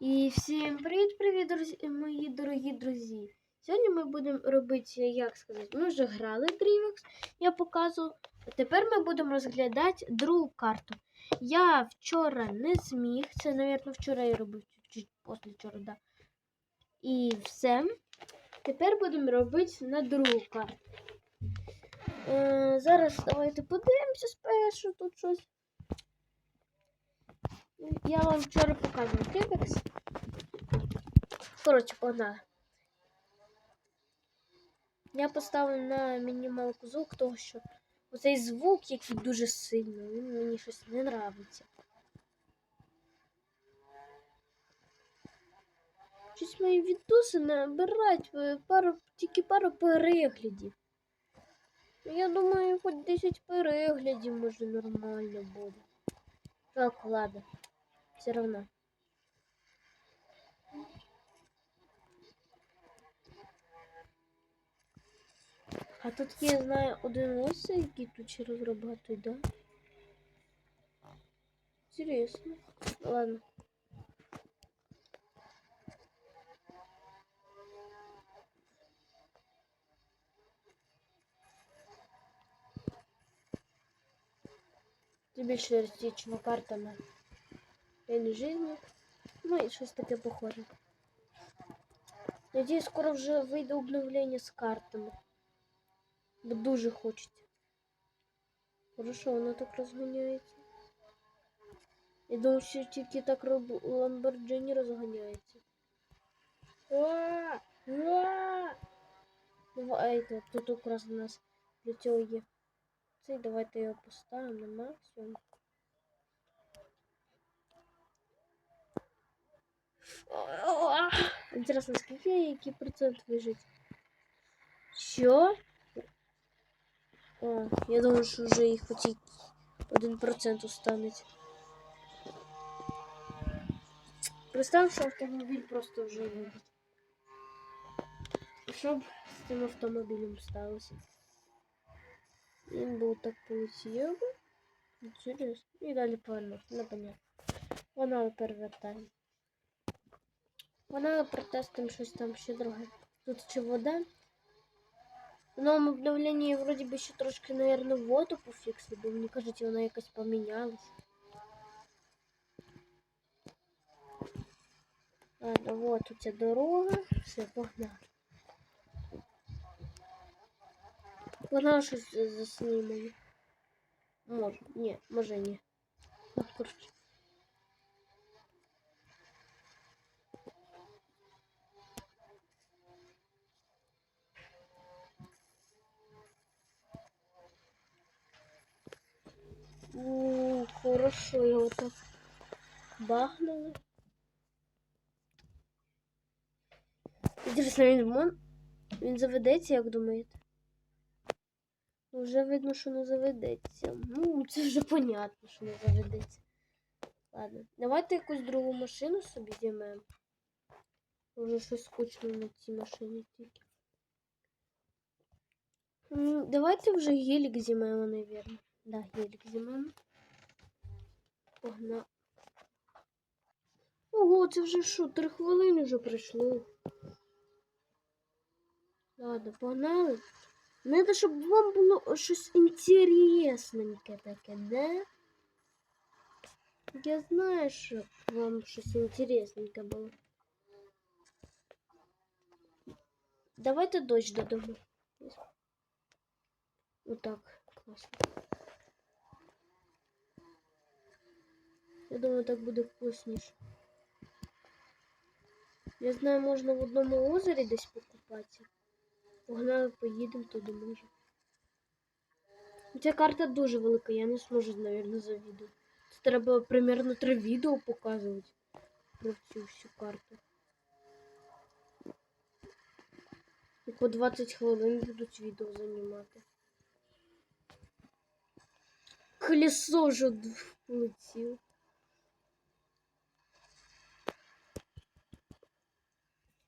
І всім привіт-привіт, друзі, мої дорогі друзі. Сьогодні ми будемо робити, як сказати, ми вже грали Дрівекс, я показував. Тепер ми будемо розглядати другу карту. Я вчора не зміг, це, мабуть, вчора я робив чуть після вчора, да. І все. Тепер будемо робити на другу карту. Е, зараз давайте подивимося спершу тут щось. Я вам вчора показував Дрівекс. Коротше, погнали. Я поставив на мінімалку звук, того що оцей звук, який дуже сильний, він мені щось не нравиться. Щось мої відоси набирають е, пару, тільки пару переглядів. Я думаю, хоч 10 переглядів може нормально буде. Так, ладно. Все равно. А тут я знаю один ось, який тут ще розрабатують, да? Интересно. Ладно. Це більше ростічна карта на день жизни. Ну і щось таке похоже. Надіюсь, скоро вже вийде обновлення з картами. Бо дуже хочеться. Хорошо, воно так розганяється. Я думаю, що тільки так роб... Ламборджині розганяється. Уа! Уа! Давайте, тут якраз у нас для цього є. Цей давайте його поставимо на максимум. Интересно, скільки який процент лежить? Що? О, я думаю, що вже їх хоч і один процент останеться. Представ, що автомобіль просто вже їде. Що б з цим автомобілем сталося? Він був так полетів. би. Інтересно. І далі повернув. Ну, понятно. Вона перевертаємо. Вона протестуємо щось там ще друге. Тут ще вода. В новому обновленні вроді би ще трошки, наверное, воду пофіксили, бо мені кажуть, вона якось помінялась. Ладно, вот у ця дорога. Все, погнали. Вона щось заснімає. Може, ні, може ні. Ну, коротше. Хорошо, вот так бахнула. Інтересно, він мон... Він заведеться, як думаєте? Ну, Вже видно, що не заведеться. Ну, це вже понятно, що не заведеться. Ладно, давайте якусь другу машину собі зімемо. Вже щось скучно на цій машині тільки. Давайте вже гелік зімемо, наверное. Да, гелік зімемо. Погнали. Ого, це вже що, три хвилини вже пройшло. Ладно, погнали. Надо, щоб вам було щось інтересненьке таке, да? Я знаю, щоб вам щось інтересненьке було. Давайте дощ додамо. Отак, класно. Я думаю, так буде вкусніше. Я знаю, можна в одному озері десь покупатися. Погнали, поїдемо туди може. Ця карта дуже велика, я не зможу, мабуть, за відео. Це треба примерно три відео показувати про цю всю карту. І по 20 хвилин будуть відео займати. Колесо вже влетіло.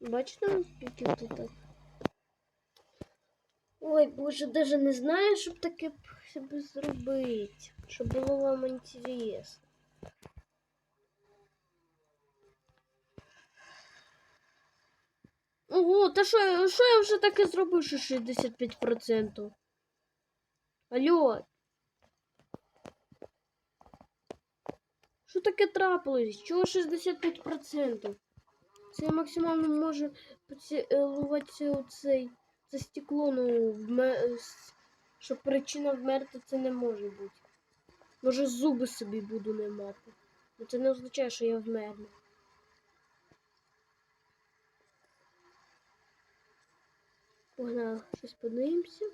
Бачите, які тут? Ой, боже, даже не знаю, щоб таке собі зробити. Щоб було вам інтересно. Ого, та що, що я вже таке зробив, що 65%? Алло. Що таке трапилось? Чого 65%? Це я максимально може поцілувати оцей це стекло, ну, щоб причина вмерти це не може бути. Може зуби собі буду не мати. Ну це не означає, що я вмерну. Погнали, щось подивимося.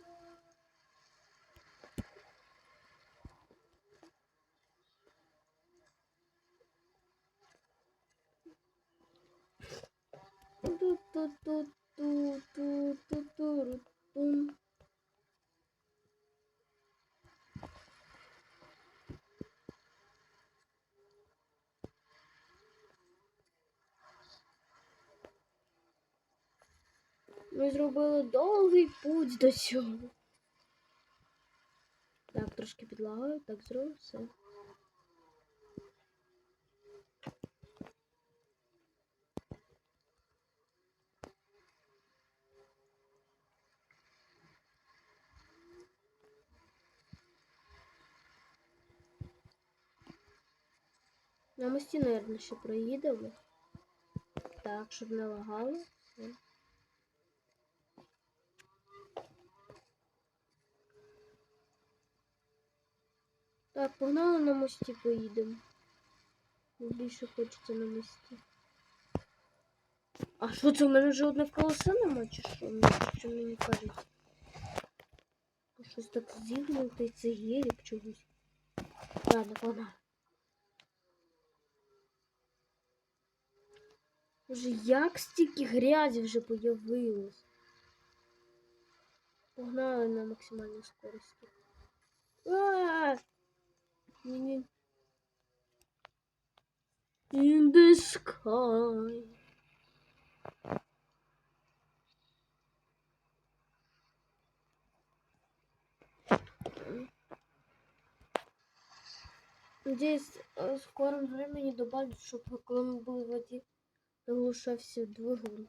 Ми зробили довгий путь до цього. Так, трошки підлагаю, так зробив все. На мості, наверное, ще проїдемо. Так, щоб не лагало. Так, погнали на мості поїдемо. Більше хочеться на мості. А що це в мене вже одне колесо нема, чи що? Що мені кажуть? Щось так зігнутий, це гелік чогось. Ладно, погнали. Боже, як стільки грязі вже появилось. Погнали на максимальній скорості. Ні-ні. In the sky. Надеюсь, э, в скором времени добавлю, чтобы коли ми були в воді, заглушався двигун.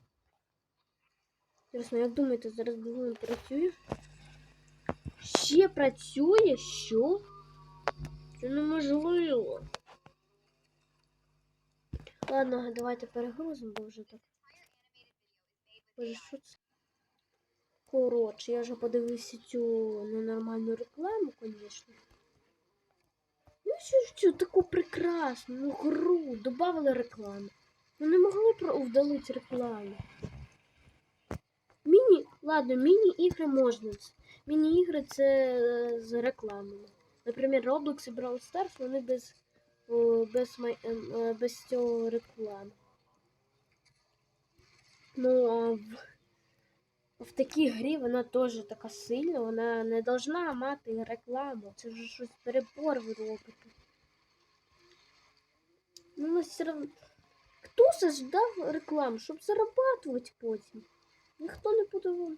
Інтересно, як думаєте, зараз двигун працює? Ще працює? Що? Це неможливо. Ладно, давайте перегрузимо, бо вже так. Боже, що це? Коротше, я вже подивився цю ненормальну рекламу, звісно. Ну, що ж цю таку прекрасну ну, гру додали рекламу. Ну не могли вдалити рекламу. Міні, ладно, міні-ігри можна. Міні-ігри це е, з рекламою. Наприклад, Roblox і Brawl Stars, вони без, без, ем, е, без цього реклами. Ну, а в, в такій грі вона теж така сильна, вона не должна мати рекламу. Це вже щось перебор ви робите. Ну, все равно. Хто создав рекламу, щоб зарабатувати потім? Ніхто не буде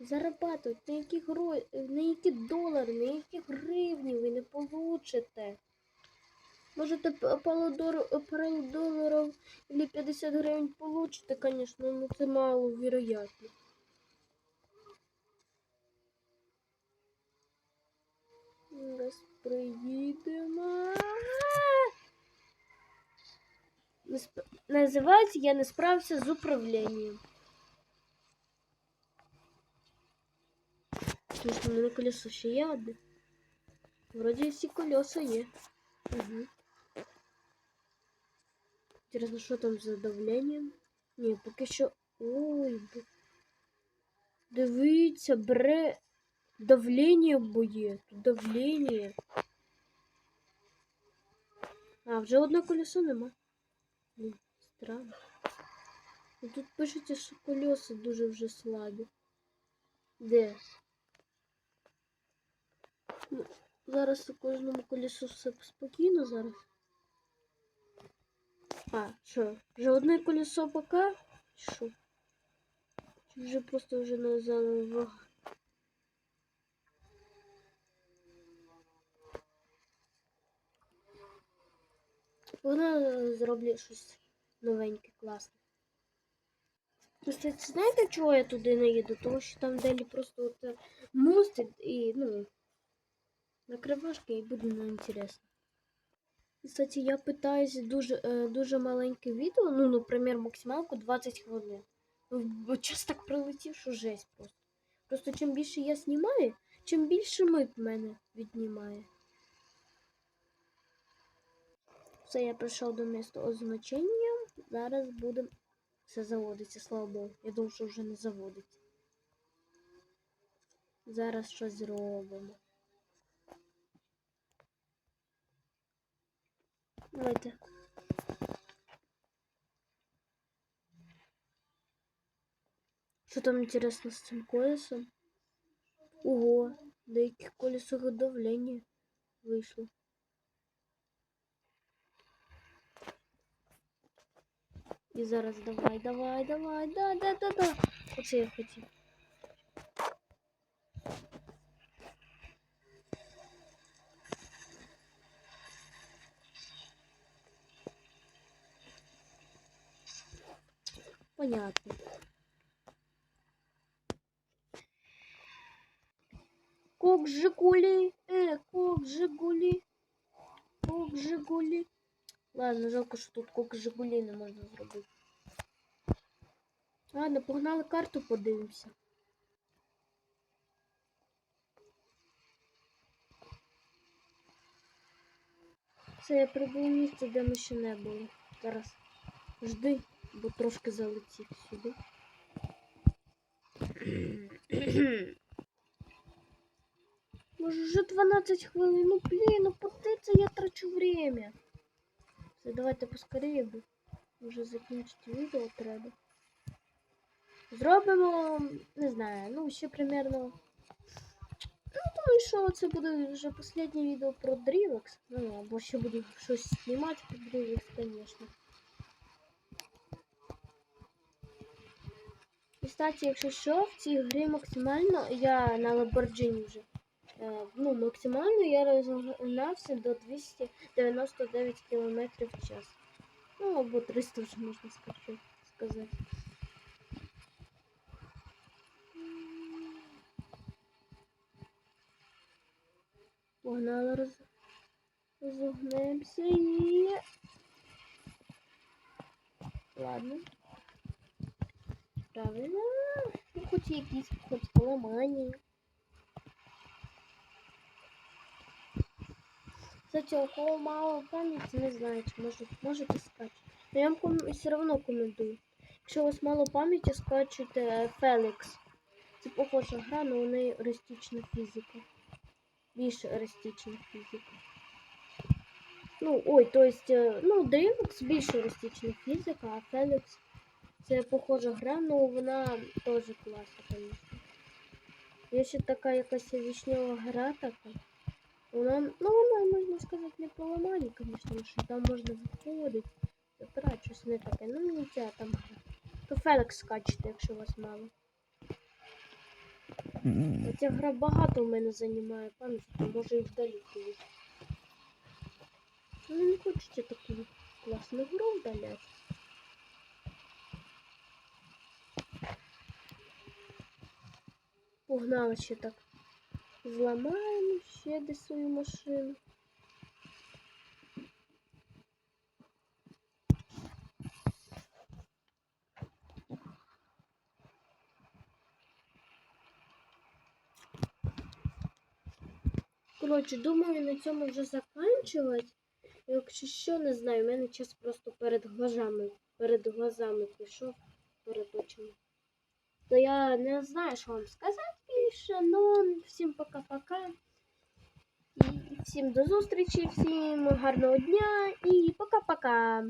зарабатувати, на які гро... на які долари, на які гривні ви не получите. Можете пару, доларів или 50 гривень получите, звісно, ну це мало вероятно. Зараз приїдемо. Називається я не справився з управлінням. Слушай, у мене колесо ще є одне. Вроді всі колеса є. Угу. Интересно, що там за давлением? Ні, поки що. Ой, б- дивіться, бре. Давление боє. Тут давление. А, вже одне колесо нема. Странно. І тут пишеться, що колеса дуже вже слабі. Де? Ну, зараз у кожному колесу все спокійно зараз. А, що? Вже одне колесо пока? Що? Чи вже просто вже на заново? Вона зроблю щось новеньке, класне. Просто знаєте, чого я туди не їду? Тому що там далі просто от е, мост і- ну, накривашки і буде неінтересно. Кстати, я питаюсь дуже, е, дуже маленьке відео, ну, наприклад, максималку 20 хвилин. Ну, час так прилетів, що жесть просто. Просто чим більше я знімаю, чим більше мит мене віднімає. Все, я прийшов до міста означення. Зараз буде все заводиться, слава Богу. Я думав, що вже не заводиться. Зараз щось зробимо. Давайте. Що там інтересно з цим колесом? Ого, деякі колесо вийшло. І зараз давай, давай, давай, да, да, да, да. Оце я хотів. Понятно. Кок Жигули, э, кок Жигули, кок Жигули. Ладно, жалко, що тут кок Жигулі не можна зробити. Ладно, погнали карту, подивимося. Це я прибув місце, де ми ще не були. Зараз жди, бо трошки залетів сюди. Може вже 12 хвилин. Ну блін, ну поти це я трачу время. Давайте поскорее, бо вже закінчити відео треба. Зробимо, не знаю, ну ще примерно. Ну, думаю, що це буде вже останнє відео про Дрівекс. Ну, або ще буду щось знімати про Дрівекс, звісно. І, кстати, якщо що, в цій грі максимально я на Lamborghini вже. Е, ну, максимально я розгнався до 299 км в час. Ну, або 300 вже можна сказати. Погнали роз... розогнемося і... Ладно. Правильно. Ну, хоч якісь хоч поламання. Кстати, у кого мало пам'яті, не знаю, чи може, можете скачати. Но я вам все одно коментую. Якщо у вас мало пам'яті, скачуйте Фелікс. Це похожа гра, але у неї еристична фізика. Більш еристична фізика. Ну, ой, то есть, е, ну, Дрівекс більш еристична фізика, а Фелікс це похожа гра, але вона теж класна, звісно. Є ще така якась вишнева гра така. Вона, ну, вона, можна сказати, не поламані, звісно, що там можна виходити, забирати щось не таке. Ну, мені ця там. То Фелікс скачете, якщо вас мало. Ця гра багато в мене займає пам'яті, може і вдалі ходити. Ну, не хочете таку класну гру вдаляти. Погнали ще так. Зламаємо ще десь свою машину. Коротше, думаю, на цьому вже закінчувати. Якщо що, не знаю, у мене час просто перед глазами, перед глазами пішов, перед очима. То я не знаю, що вам сказати більше, ну всім пока-пока. І всім до зустрічі, всім гарного дня і пока-пока.